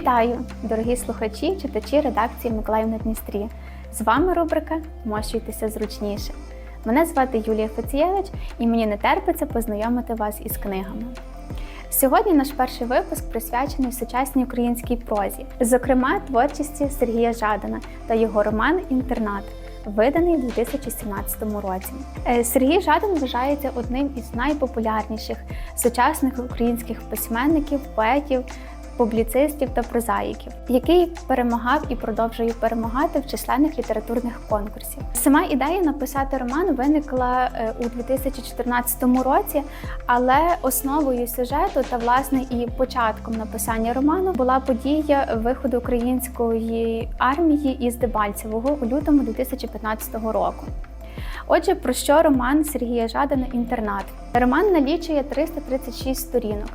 Вітаю, дорогі слухачі, читачі редакції Миколаїв на Дністрі. З вами рубрика Мощуйтеся зручніше. Мене звати Юлія Фецієвич і мені не терпиться познайомити вас із книгами. Сьогодні наш перший випуск присвячений сучасній українській прозі, зокрема творчості Сергія Жадана та його роман Інтернат, виданий у 2017 році. Е, Сергій Жадан вважається одним із найпопулярніших сучасних українських письменників, поетів, публіцистів та прозаїків, який перемагав і продовжує перемагати в численних літературних конкурсів. Сама ідея написати роман виникла е, у 2014 році, але основою сюжету та власне і початком написання роману була подія виходу української армії із Дебальцевого у лютому 2015 року. Отже, про що роман Сергія Жадана Інтернат? Роман налічує 336 сторінок.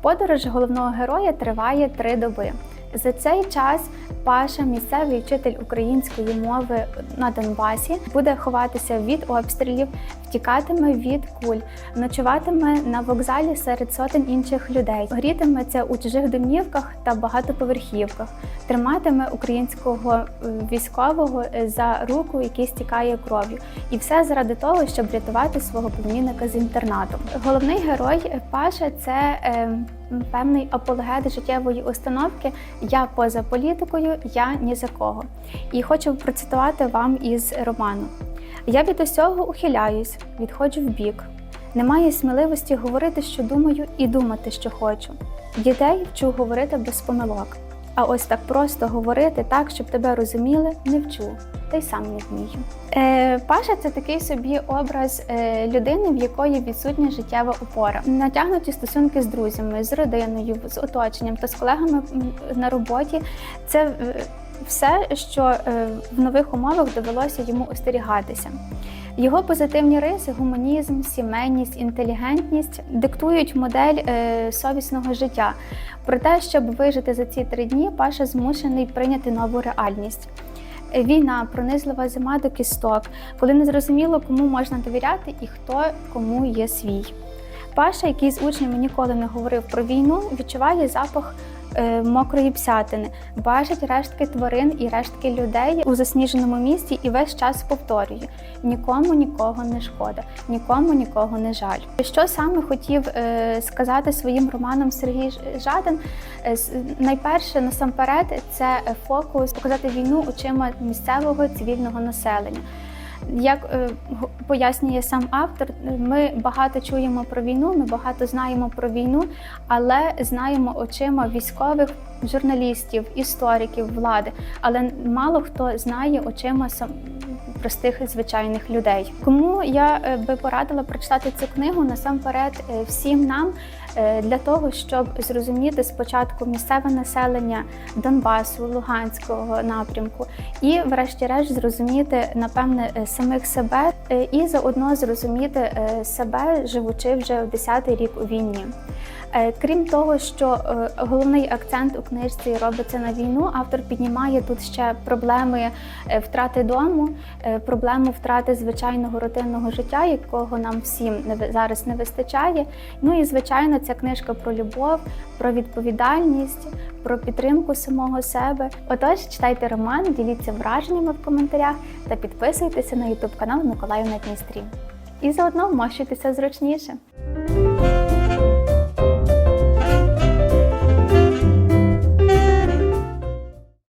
Подорож головного героя триває три доби. За цей час Паша, місцевий вчитель української мови на Донбасі, буде ховатися від обстрілів, втікатиме від куль, ночуватиме на вокзалі серед сотень інших людей, грітиметься у чужих домівках та багатоповерхівках, триматиме українського е, військового е, за руку, який стікає кров'ю, і все заради того, щоб врятувати свого племінника з інтернату. Головний герой е, Паша це певний апологет життєвої установки Я поза політикою, я ні за кого. І хочу процитувати вам із роману. Я від усього ухиляюсь, відходжу вбік. Немає сміливості говорити, що думаю, і думати, що хочу. Дітей вчу говорити без помилок. А ось так просто говорити так, щоб тебе розуміли, не вчу, та й сам не вмію. Е, Паша це такий собі образ е, людини, в якої відсутня життєва опора. Натягнуті стосунки з друзями, з родиною, з оточенням та з колегами на роботі. Це е, все, що е, в нових умовах довелося йому остерігатися. Його позитивні риси, гуманізм, сімейність, інтелігентність диктують модель е, совісного життя. Проте, щоб вижити за ці три дні, Паша змушений прийняти нову реальність. Війна, пронизлива зима до кісток, коли не зрозуміло, кому можна довіряти і хто кому є свій. Паша, який з учнями ніколи не говорив про війну, відчуває запах мокрої псятини, бачить рештки тварин і рештки людей у засніженому місті і весь час повторює: нікому нікого не шкода, нікому нікого не жаль. Що саме хотів е, сказати своїм романом Сергій Ж- Жадан? Е, Найперше, насамперед, це е, фокус показати війну очима місцевого цивільного населення. Як е, пояснює сам автор, ми багато чуємо про війну, ми багато знаємо про війну, але знаємо очима військових, журналістів, істориків, влади. Але мало хто знає очима сам простих звичайних людей. Кому я е, би порадила прочитати цю книгу насамперед е, всім нам е, для того, щоб зрозуміти спочатку місцеве населення Донбасу, Луганського напрямку, і, врешті-решт, зрозуміти напевне самих себе і заодно зрозуміти себе, живучи вже в 10-й рік у війні. Е, Крім того, що е, головний акцент у книжці робиться на війну, автор піднімає тут ще проблеми е, втрати дому, проблему втрати звичайного рутинного життя, якого нам всім зараз не вистачає. Ну і звичайно, ця книжка про любов, про відповідальність, про підтримку самого себе. Отож, читайте роман, діліться враженнями в коментарях та підписуйтеся на ютуб канал Миколаїв на Дністрі. І заодно вмощуйтеся зручніше.